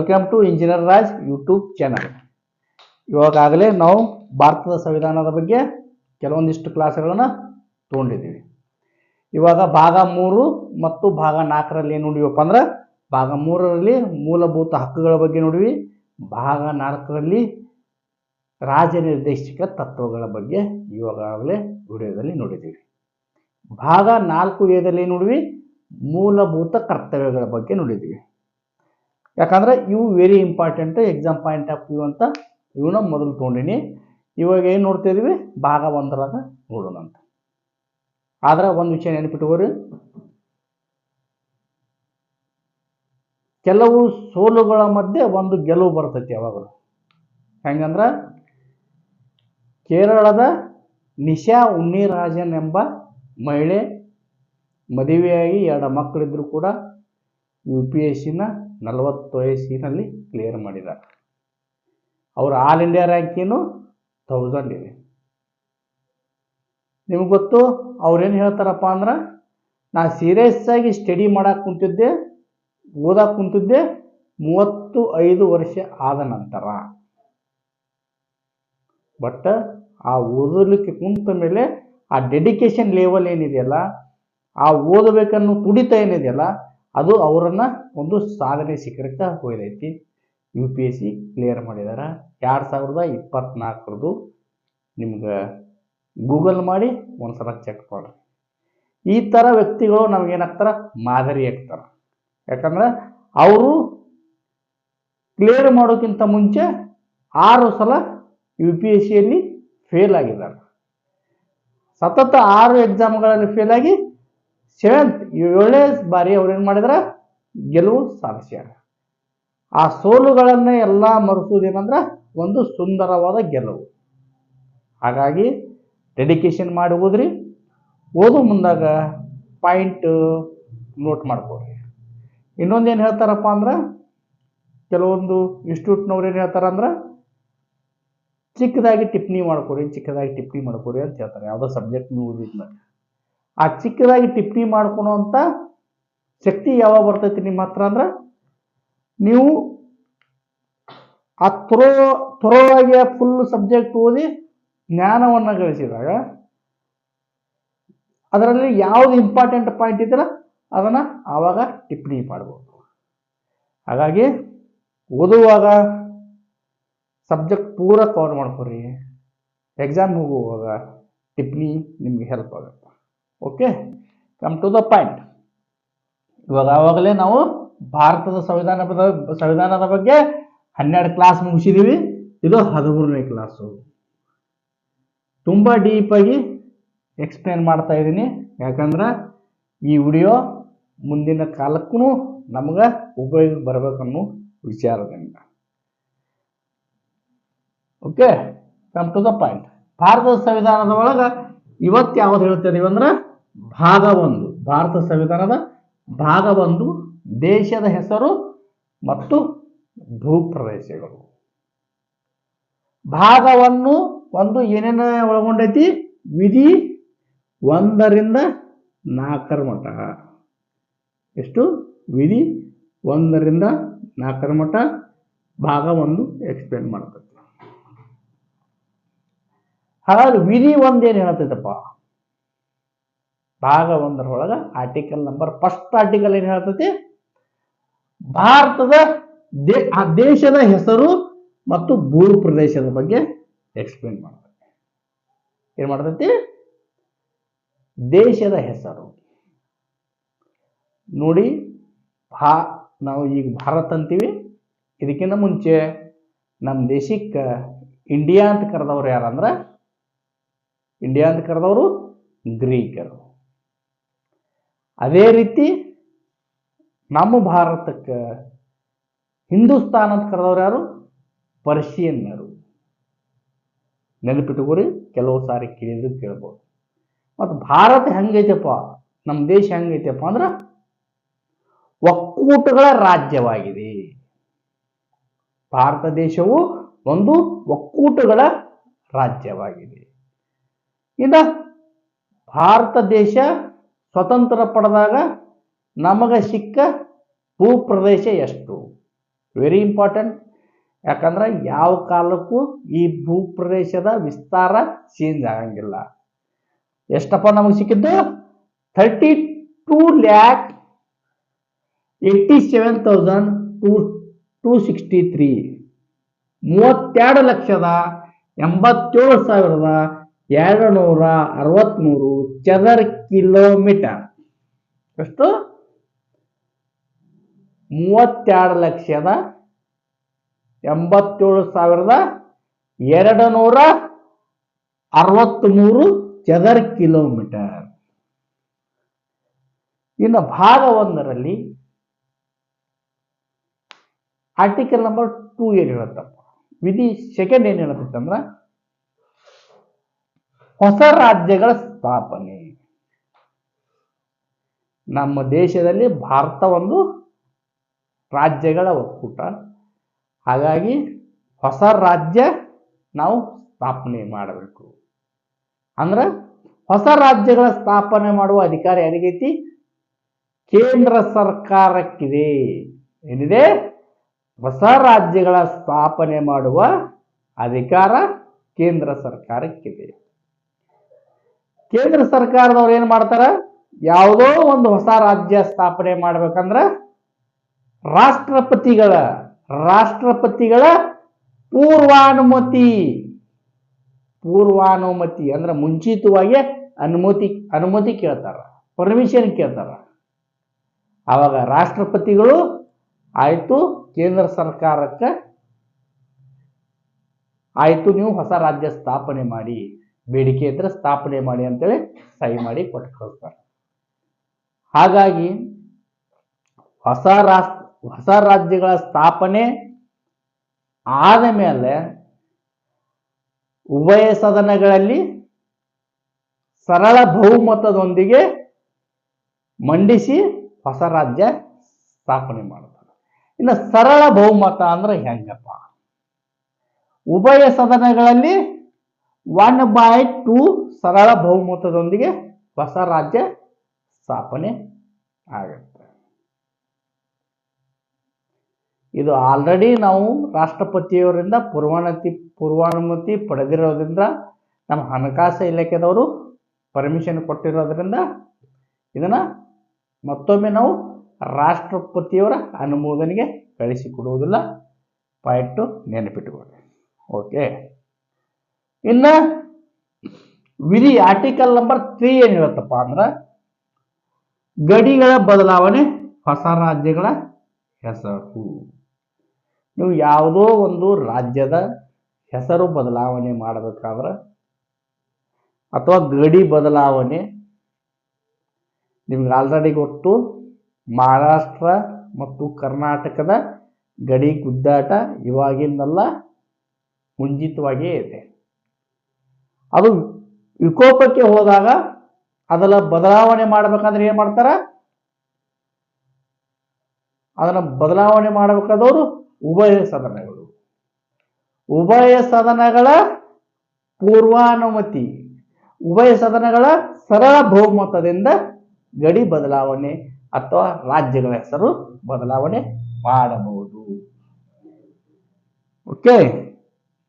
Welcome to engineer Raj YouTube channel ಇವಾಗಾಗಲೇ ನಾವು ಭಾರತದ ಸಂವಿಧಾನದ ಬಗ್ಗೆ ಕೆಲವೊಂದಿಷ್ಟು ಕ್ಲಾಸ್ಗಳನ್ನು ತೊಗೊಂಡಿದ್ದೀವಿ. ಇವಾಗ ಭಾಗ ಮೂರು ಮತ್ತು ಭಾಗ ನಾಲ್ಕರಲ್ಲಿ ಏನು ನೋಡಿವಪ್ಪ ಅಂದ್ರೆ ಭಾಗ ಮೂರರಲ್ಲಿ ಮೂಲಭೂತ ಹಕ್ಕುಗಳ ಬಗ್ಗೆ ನೋಡಿವಿ. ಭಾಗ ನಾಲ್ಕರಲ್ಲಿ ರಾಜನಿರ್ದೇಶಕ ತತ್ವಗಳ ಬಗ್ಗೆ ಇವಾಗಾಗಲೇ ವಿಡಿಯೋದಲ್ಲಿ ನೋಡಿದ್ದೀವಿ. ಭಾಗ ನಾಲ್ಕು ಎದಲ್ಲಿ ನೋಡಿವಿ? ಮೂಲಭೂತ ಕರ್ತವ್ಯಗಳ ಬಗ್ಗೆ ನೋಡಿದ್ದೀವಿ. ಯಾಕಂದ್ರೆ ಇವು very important exam point of view ಅಂತ ಇವನ್ನ ಮೊದಲು ತೊಗೊಂಡಿನಿ. ಇವಾಗ ಏನು ನೋಡ್ತಾ ಇದೀವಿ? ಭಾಗ ಒಂದರಾಗ ನೋಡೋಣ ಅಂತ. ಆದ್ರೆ ಒಂದು ವಿಷಯ ನೆನಪಿಟ್ಕೋರಿ ಕೆಲವು ಸೋಲುಗಳ ಮಧ್ಯೆ ಒಂದು ಗೆಲುವು ಬರ್ತೈತಿ ಯಾವಾಗಲೂ. ಹೆಂಗಂದ್ರೆ ಕೇರಳದ ನಿಶಾ ಉನ್ನಿರಾಜನ್ ಎಂಬ ಮಹಿಳೆ ಮದುವೆಯಾಗಿ ಎರಡು ಮಕ್ಕಳಿದ್ರು ಕೂಡ ಯು ಪಿ ಎಸ್ ಸಿನ ನಲವತ್ತು ವಯಸ್ಸಿನಲ್ಲಿ ಕ್ಲಿಯರ್ ಮಾಡಿದ್ದಾರೆ ಅವ್ರ ಆಲ್ ಇಂಡಿಯಾ ರ್ಯಾಂಕಿನು ತೌಸಂಡ್ ಇದೆ. ನಿಮ್ಗೆ ಗೊತ್ತು ಅವ್ರೇನು ಹೇಳ್ತಾರಪ್ಪ ಅಂದ್ರೆ, ನಾ ಸೀರಿಯಸ್ ಆಗಿ ಸ್ಟಡಿ ಮಾಡಕ್ಕೆ ಕುಂತಿದ್ದೆ ಓದಕ್ಕೆ ಕುಂತಿದ್ದೆ ಮೂವತ್ತು ಐದು ವರ್ಷ ಆದ ನಂತರ. ಬಟ್ ಆ ಓದಲಿಕ್ಕೆ ಕುಂತ ಮೇಲೆ ಆ ಡೆಡಿಕೇಶನ್ ಲೆವೆಲ್ ಏನಿದೆಯಲ್ಲ, ಆ ಓದಬೇಕನ್ನೋ ತುಡಿತ ಏನಿದೆಯಲ್ಲ ಅದು ಅವರನ್ನು ಒಂದು ಸಾಧನೆ ಶಿಖರಕ್ಕೆ ಒಯ್ದೈತಿ U P S C clear ಮಾಡಿದ್ದಾರೆ ಎರಡು ಸಾವಿರದ ಇಪ್ಪತ್ತ್ನಾಲ್ಕರದು ನಿಮ್ಗೆ ಗೂಗಲ್ ಮಾಡಿ ಒಂದು ಸಲ ಚೆಕ್ ಮಾಡ್ರಿ ಈ ಥರ ವ್ಯಕ್ತಿಗಳು ನಮಗೇನಾಗ್ತಾರೆ ಮಾದರಿ ಆಗ್ತಾರೆ. ಯಾಕಂದ್ರೆ ಅವರು ಕ್ಲಿಯರ್ ಮಾಡೋಕ್ಕಿಂತ ಮುಂಚೆ ಆರು ಸಲ ಯು ಪಿ ಎಸ್ ಸಿಯಲ್ಲಿ ಫೇಲ್ ಆಗಿದ್ದಾರೆ. ಸತತ ಆರು ಎಕ್ಸಾಮ್ಗಳಲ್ಲಿ ಫೇಲ್ ಆಗಿ ಸೆವೆಂತ್ ಏಳನೇ ಬಾರಿ ಅವ್ರೇನು ಮಾಡಿದಾರೆ? ಗೆಲುವು ಸಾಧಿಸ್ಯಾರ. ಆ ಸೋಲುಗಳನ್ನೇ ಎಲ್ಲ ಮರೆಸುವುದೇನಂದ್ರೆ ಒಂದು ಸುಂದರವಾದ ಗೆಲುವು. ಹಾಗಾಗಿ ಡೆಡಿಕೇಶನ್ ಮಾಡಿ ಓದ್ರಿ ಓದು ಮುಂದಾಗ ಪಾಯಿಂಟ್ ನೋಟ್ ಮಾಡ್ಕೊಡ್ರಿ ಇನ್ನೊಂದೇನು ಹೇಳ್ತಾರಪ್ಪ ಅಂದ್ರೆ? ಕೆಲವೊಂದು ಇನ್ಸ್ಟಿಟ್ಯೂಟ್ನವ್ರು ಏನು ಹೇಳ್ತಾರಂದ್ರೆ ಚಿಕ್ಕದಾಗಿ ಟಿಪ್ಪಣಿ ಮಾಡ್ಕೊರಿ, ಚಿಕ್ಕದಾಗಿ ಟಿಪ್ಪಣಿ ಮಾಡ್ಕೊರಿ ಅಂತ ಹೇಳ್ತಾರೆ. ಯಾವುದೋ ಸಬ್ಜೆಕ್ಟ್ ನೀವು ಓದಿದ್ಮೇಲೆ ಆ ಚಿಕ್ಕದಾಗಿ ಟಿಪ್ಪಣಿ ಮಾಡ್ಕೊಳೋ ಅಂತ ಶಕ್ತಿ ಯಾವಾಗ ಬರ್ತೈತಿ ನಿಮ್ಮ ಹತ್ರ ಅಂದ್ರೆ ನೀವು ಆ ಥ್ರೋ ಆ ಫುಲ್ ಸಬ್ಜೆಕ್ಟ್ ಓದಿ ಜ್ಞಾನವನ್ನು ಗಳಿಸಿದಾಗ ಅದರಲ್ಲಿ ಯಾವುದು ಇಂಪಾರ್ಟೆಂಟ್ ಪಾಯಿಂಟ್ ಇದೆಯಲ್ಲ ಅದನ್ನು ಆವಾಗ ಟಿಪ್ಪಣಿ ಮಾಡ್ಬೋದು. ಹಾಗಾಗಿ ಓದುವಾಗ ಸಬ್ಜೆಕ್ಟ್ ಪೂರ ಕವರ್ ಮಾಡ್ಕೊರಿ. ಎಕ್ಸಾಮ್ ಹೋಗುವಾಗ ಟಿಪ್ಪಣಿ ನಿಮಗೆ ಹೆಲ್ಪ್ ಆಗುತ್ತೆ. Okay come to the point ಇವಾಗ ಆವಾಗಲೇ ನಾವು ಭಾರತದ ಸಂವಿಧಾನ ಸಂವಿಧಾನದ ಬಗ್ಗೆ ಹನ್ನೆರಡು ಕ್ಲಾಸ್ ಮುಗಿಸಿದೀವಿ. ಇದು ಹದಿಮೂರನೇ ಕ್ಲಾಸು ತುಂಬ ಡೀಪಾಗಿ ಎಕ್ಸ್ಪ್ಲೇನ್ ಮಾಡ್ತಾ ಇದ್ದೀನಿ. ಯಾಕಂದ್ರೆ ಈ ವಿಡಿಯೋ ಮುಂದಿನ ಕಾಲಕ್ಕೂ ನಮ್ಗೆ ಉಪಯೋಗ ಬರಬೇಕನ್ನೋ ವಿಚಾರದಿಂದ. Okay come to the point ಭಾರತದ ಸಂವಿಧಾನದ ಒಳಗೆ ಇವತ್ತು ಯಾವ್ದು ಹೇಳ್ತಿದೀವಿ ಅಂದ್ರೆ ಭಾಗ ಒಂದು, ಭಾರತ ಸಂವಿಧಾನದ ಭಾಗ ಒಂದು, ದೇಶದ ಹೆಸರು ಮತ್ತು ಭೂಪ್ರದೇಶಗಳು ಭಾಗವನ್ನು ಒಂದು ಏನೇನ ಒಳಗೊಂಡೈತಿ? ವಿಧಿ ಒಂದರಿಂದ ನಾಲ್ಕರ ಮಠ ಎಷ್ಟು? ವಿಧಿ ಒಂದರಿಂದ ನಾಲ್ಕರ ಮಠ ಭಾಗ ಒಂದು ಎಕ್ಸ್ಪ್ಲೇನ್ ಮಾಡ್ತೈತಿ. ಹಾಗಾದ್ರೆ ವಿಧಿ ಒಂದೇನು ಹೇಳ್ತೈತಪ್ಪ ಭಾಗ ಒಂದರೊಳಗೆ ಆರ್ಟಿಕಲ್ ನಂಬರ್ ಫಸ್ಟ್ ಆರ್ಟಿಕಲ್ ಏನು ಹೇಳ್ತತಿ? ಭಾರತದ ಆ ದೇಶದ ಹೆಸರು ಮತ್ತು ಭೂ ಪ್ರದೇಶದ ಬಗ್ಗೆ ಎಕ್ಸ್ಪ್ಲೇನ್ ಮಾಡ್ತೈತಿ ಏನು ಮಾಡ್ತೈತಿ? ದೇಶದ ಹೆಸರು. ನೋಡಿ, ಭಾ, ನಾವು ಈಗ ಭಾರತ ಅಂತೀವಿ. ಇದಕ್ಕಿಂತ ಮುಂಚೆ ನಮ್ಮ ದೇಶಕ್ಕೆ ಇಂಡಿಯಾ ಅಂತ ಕರೆದವ್ರು ಯಾರಂದ್ರೆ? ಇಂಡಿಯಾ ಅಂತ ಕರೆದವರು ಗ್ರೀಕರು ಅದೇ ರೀತಿ ನಮ್ಮ ಭಾರತಕ್ಕೆ ಹಿಂದೂಸ್ತಾನ್ ಅಂತ ಕರೆದವ್ರು ಯಾರು? ಪರ್ಷಿಯನ್ನರು. ನೆನಪಿಟ್ಟುಕೋರಿ ಕೆಲವು ಸಾರಿ ಕೇಳಿದ್ರು ಕೇಳ್ಬೋದು. ಮತ್ತು ಭಾರತ ಹೆಂಗೈತಪ್ಪ? ನಮ್ಮ ದೇಶ ಹೆಂಗೈತಪ್ಪ ಅಂದ್ರೆ ಒಕ್ಕೂಟಗಳ ರಾಜ್ಯವಾಗಿದೆ. ಭಾರತ ದೇಶವು ಒಂದು ಒಕ್ಕೂಟಗಳ ರಾಜ್ಯವಾಗಿದೆ. ಇನ್ನು ಭಾರತ ದೇಶ ಸ್ವತಂತ್ರ ಪಡೆದಾಗ ನಮಗೆ ಸಿಕ್ಕ ಭೂಪ್ರದೇಶ ಎಷ್ಟು? ವೆರಿ ಇಂಪಾರ್ಟೆಂಟ್ ಯಾಕಂದ್ರೆ ಯಾವ ಕಾಲಕ್ಕೂ ಈ ಭೂಪ್ರದೇಶದ ವಿಸ್ತಾರ ಚೇಂಜ್ ಆಗಂಗಿಲ್ಲ. ಎಷ್ಟಪ್ಪ ನಮಗೆ ಸಿಕ್ಕಿದ್ದು? Thirty two lakh eighty seven thousand two two sixty three ಮೂವತ್ತೆರಡು ಲಕ್ಷದ ಎಂಬತ್ತೇಳು ಸಾವಿರದ ಎರಡು ನೂರ ಅರವತ್ತ್ಮೂರು ಚದರ್ ಕಿಲೋಮೀಟರ್. ಎಷ್ಟು? ಮೂವತ್ತೆರಡು ಲಕ್ಷದ ಎಂಬತ್ತೇಳು ಸಾವಿರದ ಎರಡು ನೂರ ಅರವತ್ತ್ಮೂರು ಚದರ್ ಕಿಲೋಮೀಟರ್. ಇನ್ನು ಭಾಗ ಒಂದರಲ್ಲಿ ಆರ್ಟಿಕಲ್ ನಂಬರ್ ಟೂ ಏನು ಹೇಳುತ್ತಪ್ಪ ವಿಧಿ ಸೆಕೆಂಡ್ ಏನು ಹೇಳುತ್ತಂದ್ರ ಹೊಸ ರಾಜ್ಯಗಳ ಸ್ಥಾಪನೆ. ನಮ್ಮ ದೇಶದಲ್ಲಿ ಭಾರತ ಒಂದು ರಾಜ್ಯಗಳ ಒಕ್ಕೂಟ. ಹಾಗಾಗಿ ಹೊಸ ರಾಜ್ಯ ನಾವು ಸ್ಥಾಪನೆ ಮಾಡಬೇಕು. ಅಂದ್ರೆ ಹೊಸ ರಾಜ್ಯಗಳ ಸ್ಥಾಪನೆ ಮಾಡುವ ಅಧಿಕಾರ ಯಾರಿಗೈತಿ? ಕೇಂದ್ರ ಸರ್ಕಾರಕ್ಕಿದೆ. ಏನಿದೆ? ಹೊಸ ರಾಜ್ಯಗಳ ಸ್ಥಾಪನೆ ಮಾಡುವ ಅಧಿಕಾರ ಕೇಂದ್ರ ಸರ್ಕಾರಕ್ಕಿದೆ. ಕೇಂದ್ರ ಸರ್ಕಾರದವ್ರು ಏನು ಮಾಡ್ತಾರ? ಯಾವುದೋ ಒಂದು ಹೊಸ ರಾಜ್ಯ ಸ್ಥಾಪನೆ ಮಾಡ್ಬೇಕಂದ್ರ ರಾಷ್ಟ್ರಪತಿಗಳ ರಾಷ್ಟ್ರಪತಿಗಳ ಪೂರ್ವಾನುಮತಿ. ಪೂರ್ವಾನುಮತಿ ಅಂದ್ರೆ ಮುಂಚಿತವಾಗಿ ಅನುಮತಿ ಅನುಮತಿ ಕೇಳ್ತಾರ ಪರ್ಮಿಷನ್ ಕೇಳ್ತಾರ. ಆವಾಗ ರಾಷ್ಟ್ರಪತಿಗಳು ಆಯಿತು ಕೇಂದ್ರ ಸರ್ಕಾರಕ್ಕೆ, ಆಯಿತು ನೀವು ಹೊಸ ರಾಜ್ಯ ಸ್ಥಾಪನೆ ಮಾಡಿ. ಬೇಡಿಕೆ ಇದ್ರೆ ಸ್ಥಾಪನೆ ಮಾಡಿ ಅಂತೇಳಿ ಸಹಿ ಮಾಡಿ ಕೊಟ್ಟು ಕಳಿಸ್ತಾರೆ ಹಾಗಾಗಿ ಹೊಸ ರಾಸ್ ಹೊಸ ರಾಜ್ಯಗಳ ಸ್ಥಾಪನೆ ಆದ ಮೇಲೆ ಉಭಯ ಸದನಗಳಲ್ಲಿ ಸರಳ ಬಹುಮತದೊಂದಿಗೆ ಮಂಡಿಸಿ ಹೊಸ ರಾಜ್ಯ ಸ್ಥಾಪನೆ ಮಾಡ್ತಾರೆ. ಇನ್ನು ಸರಳ ಬಹುಮತ ಅಂದ್ರೆ ಹೆಂಗಪ್ಪ? ಉಭಯ ಸದನಗಳಲ್ಲಿ ಒನ್ ಬೈ ಟೂ ಸರಳ ಬಹುಮತದೊಂದಿಗೆ ಹೊಸ ರಾಜ್ಯ ಸ್ಥಾಪನೆ ಆಗುತ್ತೆ. ಇದು ಆಲ್ರೆಡಿ ನಾವು ರಾಷ್ಟ್ರಪತಿಯವರಿಂದ ಪೂರ್ವಾನುಮತಿ ಪೂರ್ವಾನುಮತಿ ಪಡೆದಿರೋದ್ರಿಂದ, ನಮ್ಮ ಹಣಕಾಸು ಇಲಾಖೆದವರು ಪರ್ಮಿಷನ್ ಕೊಟ್ಟಿರೋದ್ರಿಂದ ಇದನ್ನ ಮತ್ತೊಮ್ಮೆ ನಾವು ರಾಷ್ಟ್ರಪತಿಯವರ ಅನುಮೋದನೆಗೆ ಕಳಿಸಿಕೊಡುವುದಿಲ್ಲ. ಪಾಯಿಂಟು ನೆನಪಿಟ್ಟುಕೊಳ್ಳಿ ಓಕೆ ಇನ್ನು ವಿಧಿ ಆರ್ಟಿಕಲ್ ನಂಬರ್ ತ್ರೀ ಏನು ಹೇಳುತ್ತಪ್ಪ ಅಂದ್ರೆ ಗಡಿಗಳ ಬದಲಾವಣೆ ಹೊಸ ರಾಜ್ಯಗಳ ಹೆಸರು. ನೀವು ಯಾವುದೋ ಒಂದು ರಾಜ್ಯದ ಹೆಸರು ಬದಲಾವಣೆ ಮಾಡಬೇಕಾದ್ರೆ ಅಥವಾ ಗಡಿ ಬದಲಾವಣೆ ನಿಮ್ಗೆ ಆಲ್ರೆಡಿ ಗೊತ್ತು, ಮಹಾರಾಷ್ಟ್ರ ಮತ್ತು ಕರ್ನಾಟಕದ ಗಡಿ ಗುದ್ದಾಟ ಇವಾಗಿಂದಲ್ಲ ಮುಂಚಿತವಾಗಿಯೇ ಇದೆ. ಅದು ವಿಕೋಪಕ್ಕೆ ಹೋದಾಗ ಅದನ್ನ ಬದಲಾವಣೆ ಮಾಡ್ಬೇಕಂದ್ರೆ ಏನು ಮಾಡ್ತಾರ? ಅದನ್ನು ಬದಲಾವಣೆ ಮಾಡಬೇಕಾದವರು ಉಭಯ ಸದನಗಳು ಉಭಯ ಸದನಗಳ ಪೂರ್ವಾನುಮತಿ, ಉಭಯ ಸದನಗಳ ಸರಳ ಬಹುಮತದಿಂದ ಗಡಿ ಬದಲಾವಣೆ ಅಥವಾ ರಾಜ್ಯಗಳ ಹೆಸರು ಬದಲಾವಣೆ ಮಾಡಬಹುದು. Okay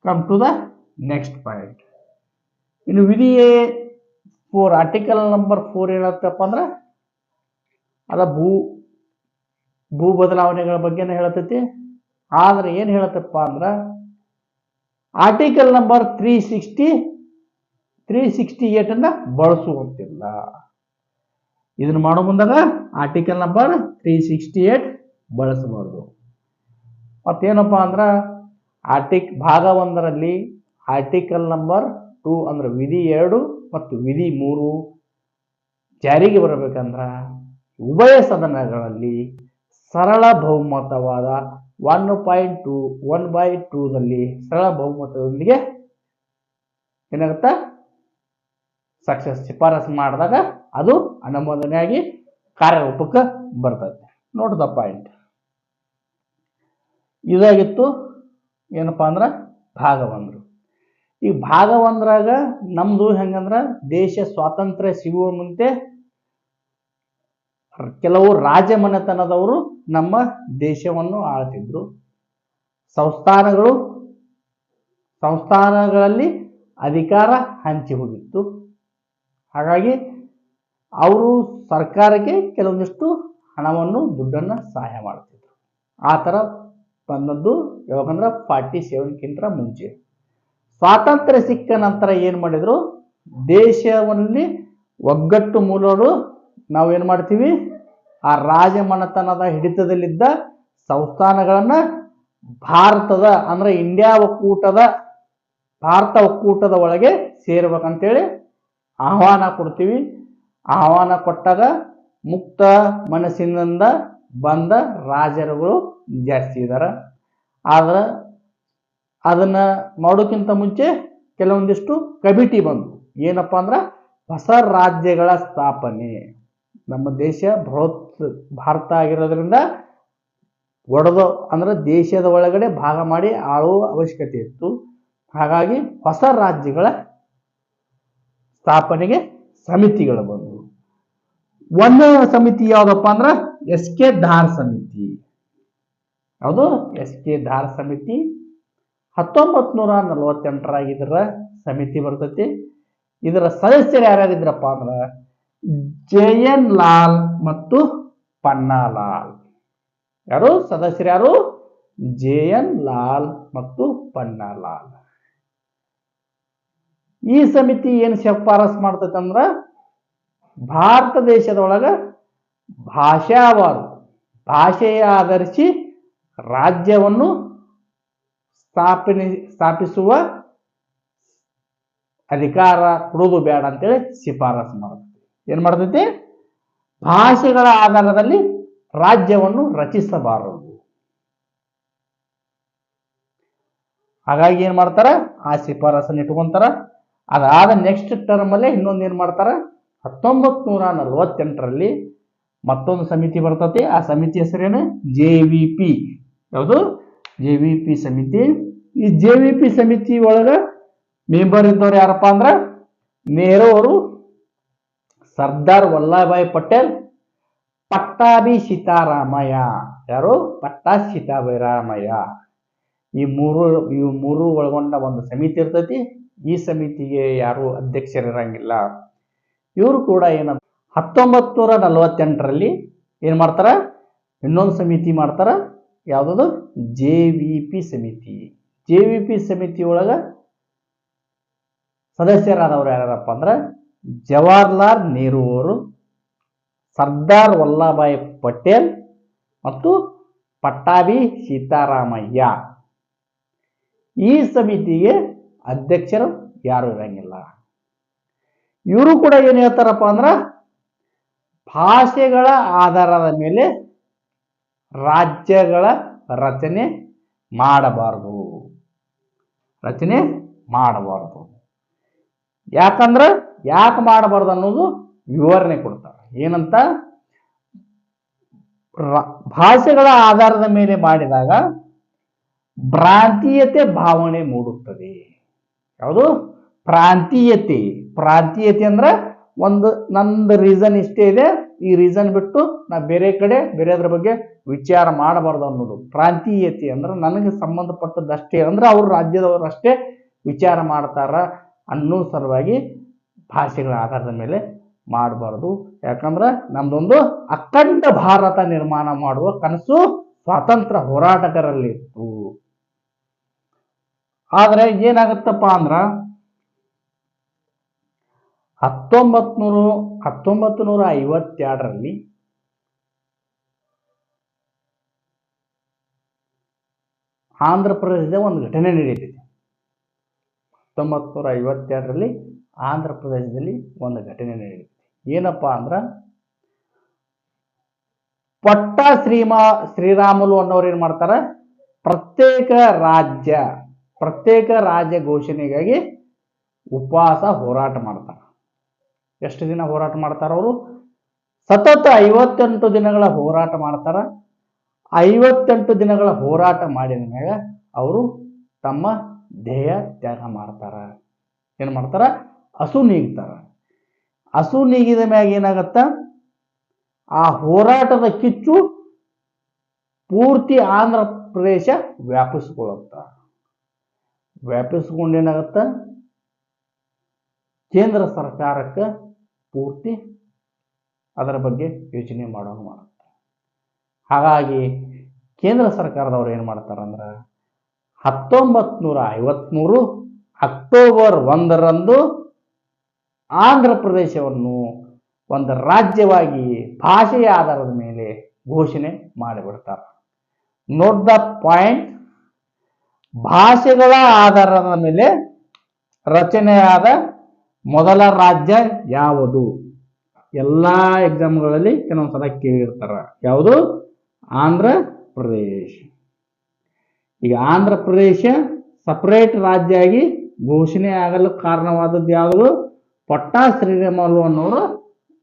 come to the next point ಇನ್ನು ವಿಧಿ ಫೋರ್ ಆರ್ಟಿಕಲ್ ನಂಬರ್ ಫೋರ್ ಏನಾಗ್ತಪ್ಪ ಅಂದ್ರೆ ಅದ ಭೂ ಭೂ ಬದಲಾವಣೆಗಳ ಬಗ್ಗೆನೇ ಹೇಳತೈತಿ. ಆದ್ರೆ ಏನು ಹೇಳತ್ತಪ್ಪ ಅಂದ್ರೆ article number three sixty three sixty ಏಟನ್ನು ಬಳಸುವಂತಿಲ್ಲ. ಇದನ್ನ ಮಾಡೋ ಮುಂದಾಗ article number three sixty eight ಬಳಸಬಾರ್ದು. ಮತ್ತೇನಪ್ಪ ಅಂದ್ರೆ ಆರ್ಟಿಕ್ ಭಾಗ ಒಂದರಲ್ಲಿ ಆರ್ಟಿಕಲ್ ನಂಬರ್ ಟೂ ಅಂದ್ರೆ ವಿಧಿ ಎರಡು ಮತ್ತು ವಿಧಿ ಮೂರು. ಜಾರಿಗೆ ಬರಬೇಕಂದ್ರೆ ಉಭಯ ಸದನಗಳಲ್ಲಿ ಸರಳ ಬಹುಮತವಾದ one point two one by ಟೂದಲ್ಲಿ ಸರಳ ಬಹುಮತದೊಂದಿಗೆ ಏನಾಗುತ್ತೆ? ಸಕ್ಸಸ್ ಶಿಫಾರಸು ಮಾಡಿದಾಗ ಅದು ಅನುಮೋದನೆಯಾಗಿ ಕಾರ್ಯರೂಪಕ್ಕೆ ಬರ್ತದೆ. ದ ಪಾಯಿಂಟ್ ಇದಾಗಿತ್ತು. ಏನಪ್ಪಾ ಅಂದ್ರೆ ಭಾಗ ಈ ಭಾಗ ಒಂದ್ರಾಗ ನಮ್ದು ಹೆಂಗಂದ್ರ ದೇಶ ಸ್ವಾತಂತ್ರ್ಯ ಸಿಗುವ ಮುಂದೆ ಕೆಲವು ರಾಜಮನೆತನದವರು ನಮ್ಮ ದೇಶವನ್ನು ಆಳ್ತಿದ್ರು. ಸಂಸ್ಥಾನಗಳು, ಸಂಸ್ಥಾನಗಳಲ್ಲಿ ಅಧಿಕಾರ ಹಂಚಿ ಹೋಗಿತ್ತು. ಹಾಗಾಗಿ ಅವರು ಸರ್ಕಾರಕ್ಕೆ ಕೆಲವೊಂದಿಷ್ಟು ಹಣವನ್ನು, ದುಡ್ಡನ್ನು ಸಹಾಯ ಮಾಡ್ತಿದ್ರು. ಆ ಥರ ಬಂದದ್ದು ಯಾವಾಗಂದ್ರೆ ಫಾರ್ಟಿ ಸೆವೆನ್ಗಿಂತ ಮುಂಚೆ. ಸ್ವಾತಂತ್ರ್ಯ ಸಿಕ್ಕ ನಂತರ ಏನು ಮಾಡಿದ್ರು? ದೇಶದಲ್ಲಿ ಒಗ್ಗಟ್ಟು ಮೂಲರು ನಾವು ಏನು ಮಾಡ್ತೀವಿ? ಆ ರಾಜಮನೆತನದ ಹಿಡಿತದಲ್ಲಿದ್ದ ಸಂಸ್ಥಾನಗಳನ್ನು ಭಾರತದ ಅಂದ್ರೆ ಇಂಡಿಯಾ ಒಕ್ಕೂಟದ, ಭಾರತ ಒಕ್ಕೂಟದ ಒಳಗೆ ಸೇರ್ಬೇಕಂತೇಳಿ ಆಹ್ವಾನ ಕೊಡ್ತೀವಿ. ಆಹ್ವಾನ ಕೊಟ್ಟಾಗ ಮುಕ್ತ ಮನಸ್ಸಿನಿಂದ ಬಂದ ರಾಜರುಗಳು ಜಾಸ್ತಿ ಇದ್ದಾರೆ ಆದ್ರೆ ಅದನ್ನ ಮಾಡೋಕ್ಕಿಂತ ಮುಂಚೆ ಕೆಲವೊಂದಿಷ್ಟು ಕಮಿಟಿ ಬಂತು. ಏನಪ್ಪ ಅಂದ್ರೆ ಹೊಸ ರಾಜ್ಯಗಳ ಸ್ಥಾಪನೆ. ನಮ್ಮ ದೇಶ ಬೃಹತ್ ಭಾರತ ಆಗಿರೋದ್ರಿಂದ ಒಡೆದು ಅಂದ್ರೆ ದೇಶದ ಒಳಗಡೆ ಭಾಗ ಮಾಡಿ ಆಳುವ ಅವಶ್ಯಕತೆ ಇತ್ತು. ಹಾಗಾಗಿ ಹೊಸ ರಾಜ್ಯಗಳ ಸ್ಥಾಪನೆಗೆ ಸಮಿತಿಗಳು ಬಂದವು. ಒಂದನೇ ಸಮಿತಿ ಯಾವುದಪ್ಪ ಅಂದ್ರೆ ಎಸ್ ಕೆ ಧಾರ್ ಸಮಿತಿ. ಯಾವುದು? ಎಸ್ ಕೆ ಧಾರ್ ಸಮಿತಿ. ಹತ್ತೊಂಬತ್ತು ನೂರ ನಲವತ್ತೆಂಟರಾಗ ಸಮಿತಿ ಬರ್ತೈತಿ. ಇದರ ಸದಸ್ಯರು ಯಾರ್ಯಾರಿದ್ರಪ್ಪ ಅಂದ್ರೆ ಜಯನ್ ಲಾಲ್ ಮತ್ತು ಪನ್ನಾಲಾಲ್. ಯಾರು? ಸದಸ್ಯರು ಯಾರು? ಜಯನ್ ಲಾಲ್ ಮತ್ತು ಪನ್ನಾಲಾಲ್. ಈ ಸಮಿತಿ ಏನು ಶಿಫಾರಸ್ ಮಾಡ್ತೈತೆ ಅಂದ್ರೆ ಭಾರತ ದೇಶದೊಳಗ ಭಾಷಾವಾರು ಭಾಷೆಯ ಆಧರಿಸಿ ರಾಜ್ಯವನ್ನು ಸ್ಥಾಪನೆ, ಸ್ಥಾಪಿಸುವ ಅಧಿಕಾರ ಕೊಡೋದು ಬೇಡ ಅಂತೇಳಿ ಶಿಫಾರಸು ಮಾಡುತ್ತೆ. ಏನ್ ಮಾಡ್ತೈತಿ? ಭಾಷೆಗಳ ಆಧಾರದಲ್ಲಿ ರಾಜ್ಯವನ್ನು ರಚಿಸಬಾರದು. ಹಾಗಾಗಿ ಏನ್ ಮಾಡ್ತಾರ? ಆ ಶಿಫಾರಸನ್ನು ಇಟ್ಕೊಂತಾರ ಅದಾದ ನೆಕ್ಸ್ಟ್ ಟರ್ಮ್ ಅಲ್ಲೇ ಇನ್ನೊಂದು ಏನ್ ಮಾಡ್ತಾರ? ಹತ್ತೊಂಬತ್ ನೂರ ನಲವತ್ತೆಂಟರಲ್ಲಿ ಮತ್ತೊಂದು ಸಮಿತಿ ಬರ್ತತಿ. ಆ ಸಮಿತಿ ಹೆಸರೇನು? ಜೆ ವಿ ಪಿ ಯಾವುದು? ಜೆ ವಿ ಪಿ ಸಮಿತಿ. ಈ ಜೆ ವಿ ಪಿ ಸಮಿತಿ ಒಳಗ ಮೆಂಬರ್ ಇದ್ದವ್ರು ಯಾರಪ್ಪ ಅಂದ್ರೆ ನೆಹರು ಅವರು ಸರ್ದಾರ್ ವಲ್ಲಭಾಯ್ ಪಟೇಲ್, ಪಟ್ಟಾಭಿ ಸೀತಾರಾಮಯ್ಯ. ಯಾರು? ಪಟ್ಟಾ ಸೀತಾರಾಮಯ್ಯ. ಈ ಮೂರು ಇವು ಮೂರು ಒಳಗೊಂಡ ಒಂದು ಸಮಿತಿ ಇರ್ತೈತಿ. ಈ ಸಮಿತಿಗೆ ಯಾರು ಅಧ್ಯಕ್ಷರಿರಂಗಿಲ್ಲ. ಇವರು ಕೂಡ ಏನ ಹತ್ತೊಂಬತ್ತು ನೂರ ನಲವತ್ತೆಂಟರಲ್ಲಿ ಏನು ಮಾಡ್ತಾರೆ? ಇನ್ನೊಂದು ಸಮಿತಿ ಮಾಡ್ತಾರ. ಯಾವುದದು? ಜೆ ವಿ ಪಿ ಸಮಿತಿ. ಜೆ ವಿ ಪಿ ಸಮಿತಿ ಒಳಗ ಸದಸ್ಯರಾದವರು ಯಾರಪ್ಪ ಅಂದ್ರೆ ಜವಾಹರ್ಲಾಲ್ ನೆಹರು ಅವರು, ಸರ್ದಾರ್ ವಲ್ಲಭಾಯಿ ಪಟೇಲ್ ಮತ್ತು ಪಟ್ಟಾಭಿ ಸೀತಾರಾಮಯ್ಯ. ಈ ಸಮಿತಿಗೆ ಅಧ್ಯಕ್ಷರು ಯಾರು ಇರಂಗಿಲ್ಲ. ಇವರು ಕೂಡ ಏನು ಹೇಳ್ತಾರಪ್ಪ ಅಂದ್ರೆ ಭಾಷೆಗಳ ಆಧಾರದ ಮೇಲೆ ರಾಜ್ಯಗಳ ರಚನೆ ಮಾಡಬಾರದು. ರಚನೆ ಮಾಡಬಾರದು. ಯಾಕಂದ್ರೆ ಯಾಕೆ ಮಾಡಬಾರ್ದು ಅನ್ನೋದು ವಿವರಣೆ ಕೊಡ್ತಾರೆ. ಏನಂತ? ಭಾಷೆಗಳ ಆಧಾರದ ಮೇಲೆ ಮಾಡಿದಾಗ ಪ್ರಾಂತೀಯತೆ ಭಾವನೆ ಮೂಡುತ್ತದೆ. ಯಾವುದು? ಪ್ರಾಂತೀಯತೆ. ಪ್ರಾಂತೀಯತೆ ಅಂದ್ರೆ ಒಂದು, ನಂದು ರೀಸನ್ ಇಷ್ಟೇ ಇದೆ. ಈ ರೀಸನ್ ಬಿಟ್ಟು ನಾ ಬೇರೆ ಕಡೆ, ಬೇರೆದ್ರ ಬಗ್ಗೆ ವಿಚಾರ ಮಾಡಬಾರ್ದು ಅನ್ನೋದು. ಪ್ರಾಂತೀಯತೆ ಅಂದ್ರೆ ನನಗೆ ಸಂಬಂಧಪಟ್ಟದ್ದಷ್ಟೇ ಅಂದ್ರೆ ಅವ್ರ ರಾಜ್ಯದವರು ಅಷ್ಟೇ ವಿಚಾರ ಮಾಡ್ತಾರ ಅನ್ನೋ ಸಲುವಾಗಿ ಭಾಷೆಗಳ ಆಧಾರದ ಮೇಲೆ ಮಾಡಬಾರ್ದು. ಯಾಕಂದ್ರೆ ನಮ್ದೊಂದು ಅಖಂಡ ಭಾರತ ನಿರ್ಮಾಣ ಮಾಡುವ ಕನಸು ಸ್ವಾತಂತ್ರ್ಯ ಹೋರಾಟಗಾರರಲ್ಲಿತ್ತು. ಆದ್ರೆ ಏನಾಗತ್ತಪ್ಪ ಅಂದ್ರ ಹತ್ತೊಂಬತ್ ನೂರು ಹತ್ತೊಂಬತ್ತು ನೂರ ಐವತ್ತೆರಡರಲ್ಲಿ ಆಂಧ್ರ ಪ್ರದೇಶದ ಒಂದು ಘಟನೆ ನಡೀತಿದೆ ಹತ್ತೊಂಬತ್ತು ನೂರ ಐವತ್ತೆರಡರಲ್ಲಿ ಆಂಧ್ರ ಪ್ರದೇಶದಲ್ಲಿ ಒಂದು ಘಟನೆ ನಡೆಯುತ್ತೆ ಏನಪ್ಪ ಅಂದ್ರೆ ಪಟ್ಟ ಶ್ರೀಮಾ, ಶ್ರೀರಾಮುಲು ಅನ್ನೋರು ಏನು ಮಾಡ್ತಾರೆ? ಪ್ರತ್ಯೇಕ ರಾಜ್ಯ ಪ್ರತ್ಯೇಕ ರಾಜ್ಯ ಘೋಷಣೆಗಾಗಿ ಉಪವಾಸ ಹೋರಾಟ ಮಾಡ್ತಾರ. ಎಷ್ಟು ದಿನ ಹೋರಾಟ ಮಾಡ್ತಾರೆ ಅವರು? ಸತತ ಐವತ್ತೆಂಟು ದಿನಗಳ ಹೋರಾಟ ಮಾಡ್ತಾರೆ. ಐವತ್ತೆಂಟು ದಿನಗಳ ಹೋರಾಟ ಮಾಡಿದ ಮೇಲೆ ಅವರು ತಮ್ಮ ದೇಹ ತ್ಯಾಗ ಮಾಡ್ತಾರೆ. ಏನು ಮಾಡ್ತಾರೆ? ಹಸು ನೀಗ್ತಾರೆ. ಹಸು ನೀಗಿದ ಮ್ಯಾಗ ಏನಾಗತ್ತ? ಆ ಹೋರಾಟದ ಕಿಚ್ಚು ಪೂರ್ತಿ ಆಂಧ್ರ ಪ್ರದೇಶ ವ್ಯಾಪಿಸ್ಕೊಳ್ಳುತ್ತ ವ್ಯಾಪಿಸ್ಕೊಂಡು ಏನಾಗುತ್ತ? ಕೇಂದ್ರ ಸರ್ಕಾರಕ್ಕೆ ಪೂರ್ತಿ ಅದರ ಬಗ್ಗೆ ಯೋಚನೆ ಮಾಡೋಣ ಮಾಡುತ್ತೆ. ಹಾಗಾಗಿ ಕೇಂದ್ರ ಸರ್ಕಾರದವ್ರು ಏನು ಮಾಡ್ತಾರಂದ್ರೆ ಹತ್ತೊಂಬತ್ತು ನೂರ ಐವತ್ತ್ಮೂರು ಅಕ್ಟೋಬರ್ ಒಂದರಂದು ಆಂಧ್ರ ಪ್ರದೇಶವನ್ನು ಒಂದು ರಾಜ್ಯವಾಗಿ ಭಾಷೆಯ ಆಧಾರದ ಮೇಲೆ ಘೋಷಣೆ ಮಾಡಿಬಿಡ್ತಾರೆ. ನೋಟ್ ದ ಪಾಯಿಂಟ್ ಭಾಷೆಗಳ ಆಧಾರದ ಮೇಲೆ ರಚನೆಯಾದ ಮೊದಲ ರಾಜ್ಯ ಯಾವುದು? ಎಲ್ಲ ಎಕ್ಸಾಮ್ಗಳಲ್ಲಿ ಕೆಲವೊಂದು ಸಲ ಕೇಳಿರ್ತಾರ. ಯಾವುದು? ಆಂಧ್ರ ಪ್ರದೇಶ. ಈಗ ಆಂಧ್ರ ಪ್ರದೇಶ ಸಪರೇಟ್ ರಾಜ್ಯ ಆಗಿ ಘೋಷಣೆ ಆಗಲು ಕಾರಣವಾದದ್ದು ಯಾವುದು? ಪಟ್ಟಾ ಶ್ರೀರಾಮಲು ಅನ್ನೋರು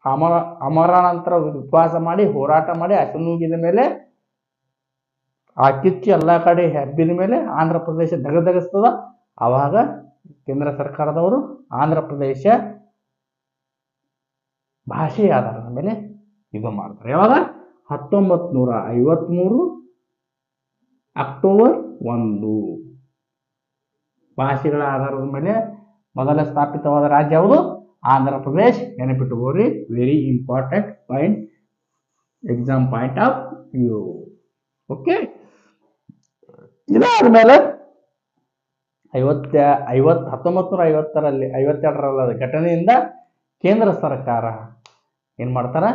ಅಮರ ಅಮರಾನಂತರ ಉಪವಾಸ ಮಾಡಿ, ಹೋರಾಟ ಮಾಡಿ ಹಸಿನುಗಿದ ಮೇಲೆ ಆ ಕಿಚ್ಚು ಎಲ್ಲ ಕಡೆ ಹಬ್ಬಿದ ಮೇಲೆ ಆಂಧ್ರ ಪ್ರದೇಶ ದಗದಗಿಸ್ತದ ಆವಾಗ ಕೇಂದ್ರ ಸರ್ಕಾರದವರು ಆಂಧ್ರ ಪ್ರದೇಶ ಭಾಷೆಯ ಆಧಾರದ ಮೇಲೆ ಇದು ಮಾಡ್ತಾರೆ. ಯಾವಾಗ? ಹತ್ತೊಂಬತ್ತು ನೂರ ಐವತ್ತ್ಮೂರು ಅಕ್ಟೋಬರ್ ಒಂದು. ಭಾಷೆಗಳ ಆಧಾರದ ಮೇಲೆ ಮೊದಲ ಸ್ಥಾಪಿತವಾದ ರಾಜ್ಯ ಯಾವುದು? Andhra Pradesh. ನೆನಪಿಟ್ಟುಕೋರಿ very important point exam point of view okay ಇದಾದ್ಮೇಲೆ ಐವತ್ತ ಐವತ್ ಹತ್ತೊಂಬತ್ತು ನೂರ ಐವತ್ತರಲ್ಲಿ ಐವತ್ತೆರಡರಲ್ಲಿ ಘಟನೆಯಿಂದ ಕೇಂದ್ರ ಸರ್ಕಾರ ಏನು ಮಾಡ್ತಾರೆ?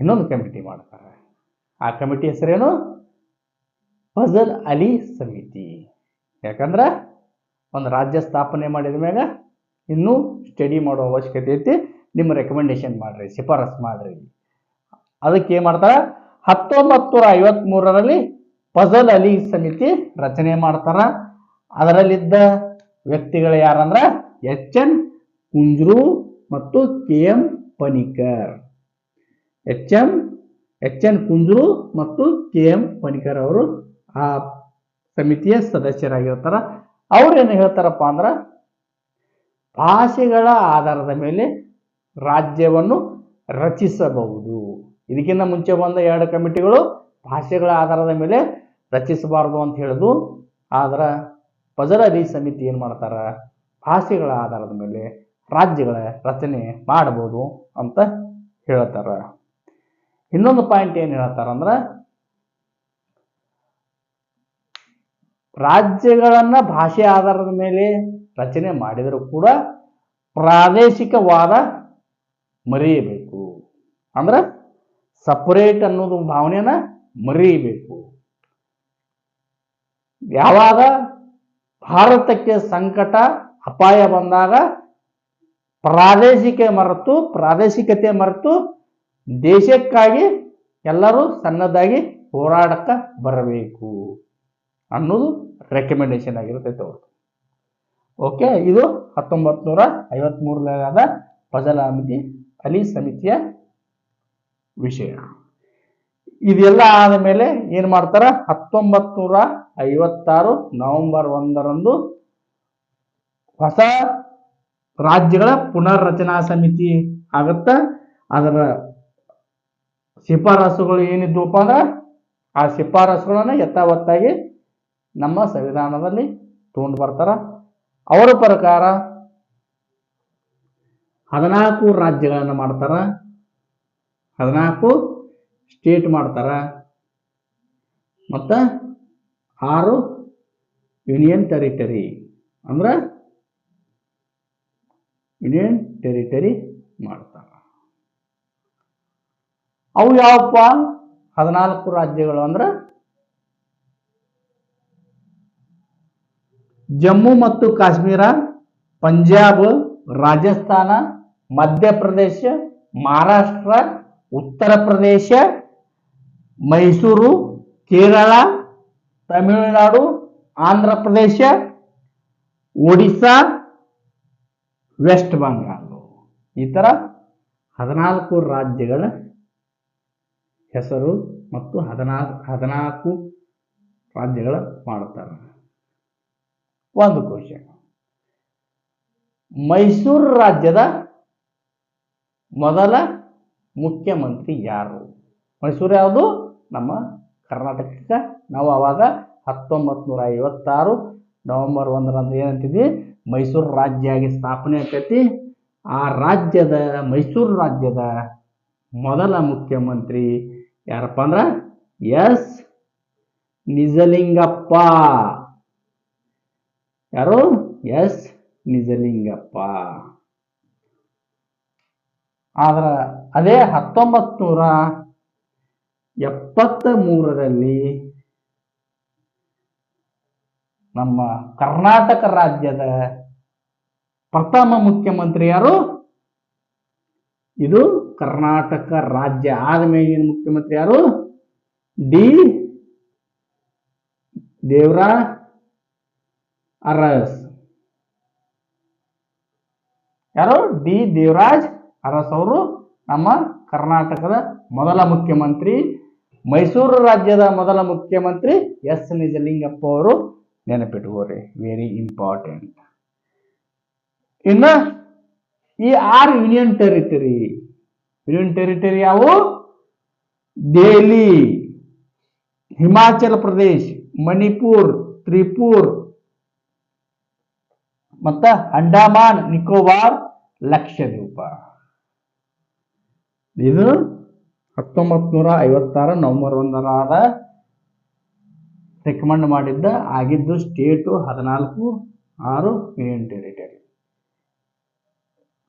ಇನ್ನೊಂದು ಕಮಿಟಿ ಮಾಡ್ತಾರೆ. ಆ ಕಮಿಟಿ ಹೆಸರೇನು? ಫಜಲ್ ಅಲಿ ಸಮಿತಿ. ಯಾಕಂದ್ರೆ ಒಂದು ರಾಜ್ಯ ಸ್ಥಾಪನೆ ಮಾಡಿದ ಮ್ಯಾಗ ಇನ್ನೂ ಸ್ಟಡಿ ಮಾಡೋ ಅವಶ್ಯಕತೆ ಐತಿ. ನಿಮ್ಮ ರೆಕಮೆಂಡೇಶನ್ ಮಾಡ್ರಿ, ಶಿಫಾರಸ್ ಮಾಡ್ರಿ. ಅದಕ್ಕೆ ಏನು ಮಾಡ್ತಾರೆ? ಹತ್ತೊಂಬತ್ತು ನೂರ ಐವತ್ತ್ಮೂರರಲ್ಲಿ ಫಜಲ್ ಅಲಿ ಸಮಿತಿ ರಚನೆ ಮಾಡ್ತಾರ. ಅದರಲ್ಲಿದ್ದ ವ್ಯಕ್ತಿಗಳು ಯಾರಂದ್ರ? ಎಚ್ ಎನ್ ಕುಂಜ್ರು ಮತ್ತು K M Panikkar. H M H N Kunzru ಮತ್ತು ಕೆ ಎಂ ಪನಿಕರ್ ಅವರು ಆ ಸಮಿತಿಯ ಸದಸ್ಯರಾಗಿರ್ತಾರ. ಏನು ಹೇಳ್ತಾರಪ್ಪ ಅಂದ್ರೆ, ಭಾಷೆಗಳ ಆಧಾರದ ಮೇಲೆ ರಾಜ್ಯವನ್ನು ರಚಿಸಬಹುದು. ಇದಕ್ಕಿಂತ ಮುಂಚೆ ಬಂದ ಎರಡು ಕಮಿಟಿಗಳು ಭಾಷೆಗಳ ಆಧಾರದ ಮೇಲೆ ರಚಿಸಬಾರದು ಅಂತ ಹೇಳಿದ್ವು ಆದ್ರೆ ಅಲಿ ಸಮಿತಿ ಏನು ಮಾಡ್ತಾರ? ಭಾಷೆಗಳ ಆಧಾರದ ಮೇಲೆ ರಾಜ್ಯಗಳ ರಚನೆ ಮಾಡಬಹುದು ಅಂತ ಹೇಳ್ತಾರ. ಇನ್ನೊಂದು ಪಾಯಿಂಟ್ ಏನು ಹೇಳ್ತಾರ ಅಂದ್ರೆ, ರಾಜ್ಯಗಳನ್ನ ಭಾಷೆ ಆಧಾರದ ಮೇಲೆ ರಚನೆ ಮಾಡಿದರೂ ಕೂಡ ಪ್ರಾದೇಶಿಕವಾದ ಮರೆಯಬೇಕು. ಅಂದ್ರೆ ಸಪರೇಟ್ ಅನ್ನೋದು ಭಾವನೆನ ಮರೆಯಬೇಕು. ಯಾವಾಗ? ಭಾರತಕ್ಕೆ ಸಂಕಟ, ಅಪಾಯ ಬಂದಾಗ ಪ್ರಾದೇಶಿಕ ಮರೆತು, ಪ್ರಾದೇಶಿಕತೆ ಮರೆತು ದೇಶಕ್ಕಾಗಿ ಎಲ್ಲರೂ ಸಣ್ಣದಾಗಿ ಹೋರಾಡಕ್ಕೆ ಬರಬೇಕು ಅನ್ನೋದು ರೆಕಮೆಂಡೇಶನ್ ಆಗಿರುತ್ತೆ ಅವ್ರದ್ದು ಓಕೆ ಇದು ಹತ್ತೊಂಬತ್ತು ನೂರ ಐವತ್ತ್ಮೂರರಾದ ಫಜಲ್ ಅಲಿ ಸಮಿತಿಯ ವಿಷಯ. ಇದೆಲ್ಲ ಆದ ಮೇಲೆ ಏನು ಮಾಡ್ತಾರೆ? ಹತ್ತೊಂಬತ್ತು ನೂರ ಐವತ್ತಾರು ನವೆಂಬರ್ ಒಂದರಂದು ಹೊಸ ರಾಜ್ಯಗಳ ಪುನರ್ರಚನಾ ಸಮಿತಿ ಆಗತ್ತ. ಅದರ ಶಿಫಾರಸುಗಳು ಏನಿದ್ವಪ್ಪ ಅಂದ್ರೆ ಆ ಶಿಫಾರಸುಗಳನ್ನ ಯಥಾವತ್ತಾಗಿ ನಮ್ಮ ಸಂವಿಧಾನದಲ್ಲಿ ತಗೊಂಡು ಬರ್ತಾರ. ಅವರ ಪ್ರಕಾರ ಹದಿನಾಲ್ಕು ರಾಜ್ಯಗಳನ್ನು ಮಾಡ್ತಾರ. ಹದಿನಾಲ್ಕು ಸ್ಟೇಟ್ ಮಾಡ್ತಾರ. ಮತ್ತು ಆರು ಯೂನಿಯನ್ ಟೆರಿಟರಿ. ಅಂದ್ರೆ ಯೂನಿಯನ್ ಟೆರಿಟರಿ ಮಾಡ್ತಾರ. ಅವು ಯಾವಪ್ಪ? ಹದಿನಾಲ್ಕು ರಾಜ್ಯಗಳು ಅಂದ್ರೆ ಜಮ್ಮು ಮತ್ತು ಕಾಶ್ಮೀರ, ಪಂಜಾಬ್, ರಾಜಸ್ಥಾನ, ಮಧ್ಯಪ್ರದೇಶ, ಮಹಾರಾಷ್ಟ್ರ ಉತ್ತರ ಪ್ರದೇಶ ಮೈಸೂರು, ಕೇರಳ ತಮಿಳುನಾಡು, ಆಂಧ್ರ ಪ್ರದೇಶ, ಒಡಿಸ್ಸಾ, ವೆಸ್ಟ್ ಬಂಗಾಲ್ ಈ ಥರ ಹದಿನಾಲ್ಕು ರಾಜ್ಯಗಳ ಹೆಸರು ಮತ್ತು ಹದಿನಾಲ್ಕು ಹದಿನಾಲ್ಕು ರಾಜ್ಯಗಳ ಮಾಡ್ತಾರೆ. ಒಂದು ಕ್ವಶನ್ ಮೈಸೂರು ರಾಜ್ಯದ ಮೊದಲ ಮುಖ್ಯಮಂತ್ರಿ ಯಾರು? ಮೈಸೂರು ಯಾವುದು? ನಮ್ಮ ಕರ್ನಾಟಕಕ್ಕೆ. ನಾವು ಆವಾಗ ಹತ್ತೊಂಬತ್ತು ನೂರ ಐವತ್ತಾರು ನವಂಬರ್ ಒಂದರಂದು ಏನಂತಿದ್ವಿ? ಮೈಸೂರು ರಾಜ್ಯ ಆಗಿ ಸ್ಥಾಪನೆ ಆಕೈತಿ ಆ ರಾಜ್ಯದ, ಮೈಸೂರು ರಾಜ್ಯದ ಮೊದಲ ಮುಖ್ಯಮಂತ್ರಿ ಯಾರಪ್ಪ ಅಂದ್ರೆ ಎಸ್. ನಿಜಲಿಂಗಪ್ಪ. ಯಾರು? ಎಸ್. ನಿಜಲಿಂಗಪ್ಪ. ಆದ್ರ ಅದೇ ಹತ್ತೊಂಬತ್ತು ನೂರ ಎಪ್ಪತ್ತ ಮೂರರಲ್ಲಿ ನಮ್ಮ ಕರ್ನಾಟಕ ರಾಜ್ಯದ ಪ್ರಥಮ ಮುಖ್ಯಮಂತ್ರಿ ಯಾರು? ಇದು ಕರ್ನಾಟಕ ರಾಜ್ಯ ಆದಮೇಲಿನ ಮುಖ್ಯಮಂತ್ರಿ ಯಾರು? ಡಿ. ದೇವರಾಜ್ ಅರಸ್. ಯಾರು? ಡಿ. ದೇವರಾಜ್ ಅರಸ್ ಅವರು ನಮ್ಮ ಕರ್ನಾಟಕದ ಮೊದಲ ಮುಖ್ಯಮಂತ್ರಿ ಮೈಸೂರು ರಾಜ್ಯದ ಮೊದಲ ಮುಖ್ಯಮಂತ್ರಿ ಎಸ್ ನಿಜಲಿಂಗಪ್ಪ ಅವರು ನೆನಪಿಟ್ಕೋರಿ ವೆರಿ ಇಂಪಾರ್ಟೆಂಟ್ ಇನ್ನ ಈ ಆರು ಯೂನಿಯನ್ ಟೆರಿಟರಿ ಯೂನಿಯನ್ ಟೆರಿಟರಿ ಯಾವು? ದೆಹಲಿ ಹಿಮಾಚಲ ಪ್ರದೇಶ್ ಮಣಿಪುರ್ ತ್ರಿಪುರ್ ಮತ್ತ ಅಂಡಮಾನ್ ನಿಕೋಬಾರ್ ಲಕ್ಷದ್ವೀಪ ಇದು ಹತ್ತೊಂಬತ್ತು ನೂರ ಐವತ್ತಾರ ನವೆಂಬರ್ ಒಂದರಾದ ರೆಕಮೆಂಡ್ ಮಾಡಿದ್ದ ಆಗಿದ್ದು ಸ್ಟೇಟು ಹದಿನಾಲ್ಕು, ಆರು union territory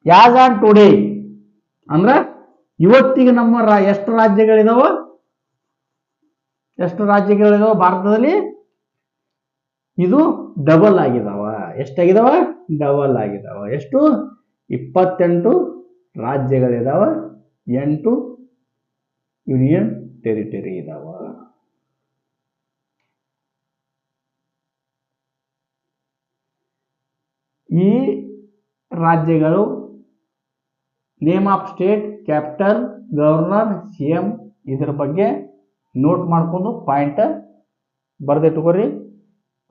as on today ಅಂದ್ರೆ ಇವತ್ತಿಗೆ ನಮ್ಮ ರಾ, ಎಷ್ಟು ರಾಜ್ಯಗಳಿದಾವ ಎಷ್ಟು ರಾಜ್ಯಗಳಿದಾವ ಭಾರತದಲ್ಲಿ, ಇದು ಡಬಲ್ ಆಗಿದಾವ. ಎಷ್ಟಾಗಿದಾವ ಡಬಲ್ ಆಗಿದಾವ. ಎಷ್ಟು? ಇಪ್ಪತ್ತೆಂಟು ರಾಜ್ಯಗಳಿದಾವ. ಎಂಟು ಯೂನಿಯನ್ ಟೆರಿಟರಿ ಇದಾವ. ಈ ರಾಜ್ಯಗಳು name of state, capital, governor C M ಇದ್ರ ಬಗ್ಗೆ ನೋಟ್ ಮಾಡಿಕೊಂಡು ಪಾಯಿಂಟ್ ಬರೆದಿಟ್ಕೋರಿ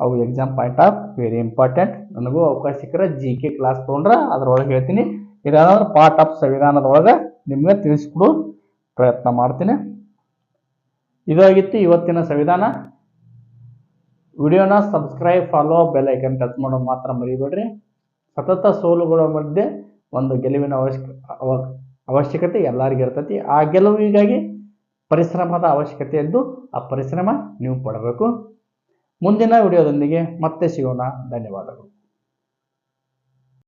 ಅವು exam point of very important ನನಗೂ ಅವಕಾಶ ಸಿಕ್ಕರೆ ಜಿ ಕೆ ಕ್ಲಾಸ್ ತೊಗೊಂಡ್ರೆ ಅದ್ರೊಳಗೆ ಹೇಳ್ತೀನಿ. ಇದಾದ್ರೆ ಪಾರ್ಟ್ ಆಫ್ ಸಂವಿಧಾನದೊಳಗೆ ನಿಮಗೆ ತಿಳಿಸ್ಕೊಡು. ಪ್ರಯತ್ನ ಮಾಡ್ತೀನಿ. ಇದಾಗಿತ್ತು ಇವತ್ತಿನ ಸಂವಿಧಾನ. ವಿಡಿಯೋನ subscribe follow bell icon touch ಮಾಡೋದು ಮಾತ್ರ ಮರಿಬೇಡ್ರಿ. ಸತತ ಸೋಲುಗಳ ಮಧ್ಯೆ ಒಂದು ಗೆಲುವಿನ ಅವಶ್ಯಕ, ಅವ- ಅವಶ್ಯಕತೆ ಎಲ್ಲರಿಗೂ ಇರ್ತೈತಿ. ಆ ಗೆಲುವಿಗಾಗಿ ಪರಿಶ್ರಮದ ಅವಶ್ಯಕತೆ ಇದ್ದು ಆ ಪರಿಶ್ರಮ ನೀವು ಪಡಬೇಕು. ಮುಂದಿನ ವಿಡಿಯೋದೊಂದಿಗೆ ಮತ್ತೆ ಸಿಗೋಣ. ಧನ್ಯವಾದಗಳು.